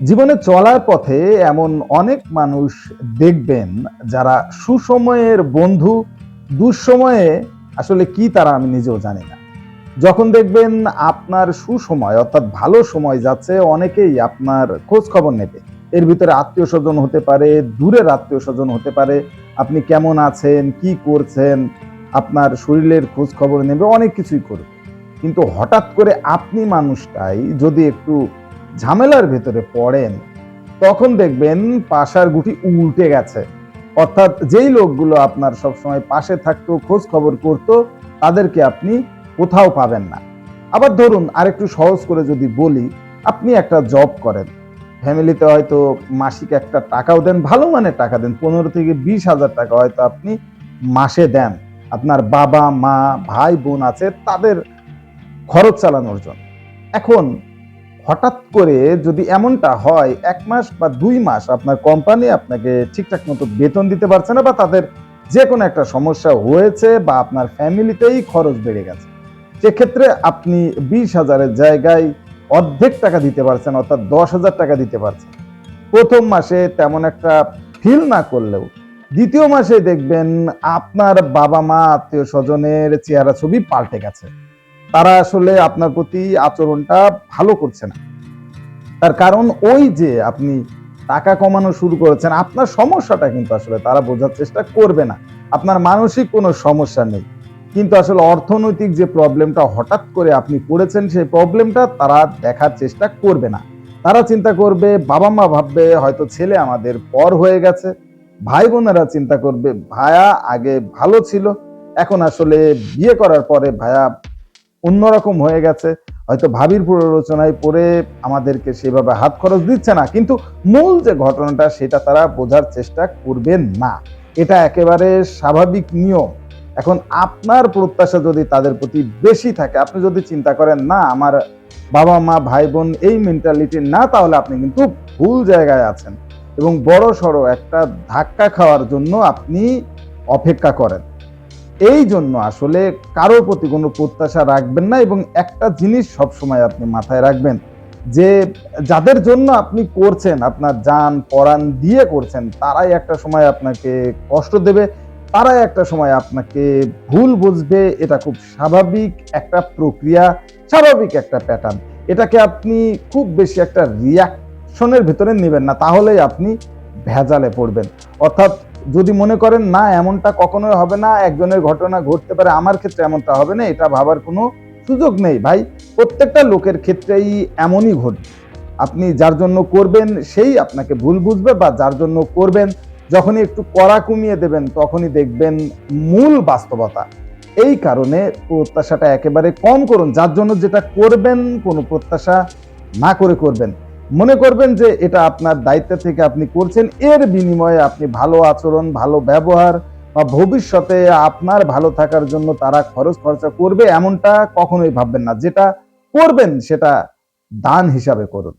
জীবনে চলার পথে এমন অনেক মানুষ দেখবেন যারা সুসময়ের বন্ধু, দুঃসময়ে আসলে কি তারা আমি নিজেও জানি না। যখন দেখবেন আপনার সুসময় অর্থাৎ ভালো সময় যাচ্ছে, অনেকেই আপনার খোঁজ খবর নেবে। এর ভিতরে আত্মীয় স্বজন হতে পারে, দূরের আত্মীয় স্বজন হতে পারে, আপনি কেমন আছেন, কি করছেন, আপনার শরীরের খোঁজ খবর নেবে, অনেক কিছুই করবে। কিন্তু হঠাৎ করে আপনি মানুষটাই যদি একটু ঝামেলার ভেতরে পড়েন, তখন দেখবেন পাশার গুটি উল্টে গেছে। অর্থাৎ যেই লোকগুলো আপনার সবসময় পাশে থাকতো, খোঁজ খবর করতো, তাদেরকে আপনি কোথাও পাবেন না। আবার ধরুন, আরেকটু সহজ করে যদি বলি, আপনি একটা জব করেন। ফ্যামিলিতে হয়তো মাসিক একটা টাকাও দেন, ভালো মানের টাকা দেন, পনেরো থেকে বিশ হাজার টাকা হয়তো আপনি মাসে দেন। আপনার বাবা, মা, ভাই, বোন আছে, তাদের খরচ চালানোর জন্য। এখন হঠাৎ করে যদি এমনটা হয়, এক মাস বা দুই মাস আপনার কোম্পানি আপনাকে ঠিকঠাক মতো বেতন দিতে পারছে না বা তাদের যে কোনো একটা সমস্যা হয়েছে বা আপনার ফ্যামিলিতেই খরচ বেড়ে গেছে। সেক্ষেত্রে আপনি বিশ হাজারের জায়গায় অর্ধেক টাকা দিতে পারছেন, অর্থাৎ দশ হাজার টাকা দিতে পারছেন। প্রথম মাসে তেমন একটা ফিল না করলেও দ্বিতীয় মাসে দেখবেন আপনার বাবা মা আত্মীয় স্বজনের চেহারা ছবি পাল্টে গেছে। তারা আসলে আপনার প্রতি আচরণটা ভালো করছে না। তার কারণ ওই যে আপনি টাকা কমানো শুরু করেছেন, আপনার সমস্যাটা কিন্তু আসলে তারা বোঝার চেষ্টা করবে না। আপনার মানসিক কোনো সমস্যা নেই। কিন্তু আসলে অর্থনৈতিক যে প্রবলেমটা হঠাৎ করে আপনি পড়েছেন সেই প্রবলেমটা তারা দেখার চেষ্টা করবে না। তারা চিন্তা করবে, বাবা মা ভাববে, হয়তো ছেলে আমাদের পর হয়ে গেছে। ভাই বোনেরা চিন্তা করবে, ভায়া আগে ভালো ছিল, এখন আসলে বিয়ে করার পরে ভায়া অন্যরকম হয়ে গেছে। হয়তো ভাবির প্ররোচনায় পড়ে আমাদেরকে সেভাবে হাত খরচ দিচ্ছে না। কিন্তু মূল যে ঘটনাটা, সেটা তারা বোঝার চেষ্টা করবেন না। এটা একেবারে স্বাভাবিক নিয়ম। এখন আপনার প্রত্যাশা যদি তাদের প্রতি বেশি থাকে, আপনি যদি চিন্তা করেন, না, আমার বাবা, মা ভাই বোন এই মেন্টালিটি না, তাহলে আপনি কিন্তু ভুল জায়গায় আছেন। এবং বড় সড়ো একটা ধাক্কা খাওয়ার জন্য আপনি অপেক্ষা করেন। এই জন্য আসলে কারোর প্রতি কোনো প্রত্যাশা রাখবেন না এবং একটা জিনিস সবসময় আপনি মাথায় রাখবেন যে যাদের জন্য আপনি করছেন, আপনার যান পরাণ দিয়ে করছেন, তারাই একটা সময় আপনাকে কষ্ট দেবে, তারাই একটা সময় আপনাকে ভুল বুঝবে, এটা খুব স্বাভাবিক একটা প্রক্রিয়া, স্বাভাবিক একটা প্যাটার্ন এটাকে আপনি খুব বেশি একটা রিয়াকশনের ভেতরে নেবেন না, তাহলেই আপনি ভেজালে পড়বেন। অর্থাৎ যদি মনে করেন, না, এমনটা কখনোই হবে না, একজনের ঘটনা ঘটতে পারে, আমার ক্ষেত্রে এমনটা হবে না, এটা ভাবার কোনো সুযোগ নেই। ভাই, প্রত্যেকটা লোকের ক্ষেত্রেই এমনই ঘটবে। আপনি যার জন্য করবেন, সেই আপনাকে ভুল বুঝবে বা যার জন্য করবেন, যখনই একটু কড়া কমিয়ে দেবেন, তখনই দেখবেন মূল বাস্তবতা। এই কারণে প্রত্যাশাটা একেবারে কম করুন। যার জন্য যেটা করবেন, কোনো প্রত্যাশা না করে করবেন। মনে করবেন যে এটা আপনার দায়িত্ব থেকে আপনি করছেন। এর বিনিময়ে আপনি ভালো আচরণ, ভালো ব্যবহার বা ভবিষ্যতে আপনার ভালো থাকার জন্য তারা খরচ খরচা করবে এমনটা কখনোই ভাববেন না। যেটা করবেন সেটা দান হিসাবে করুন।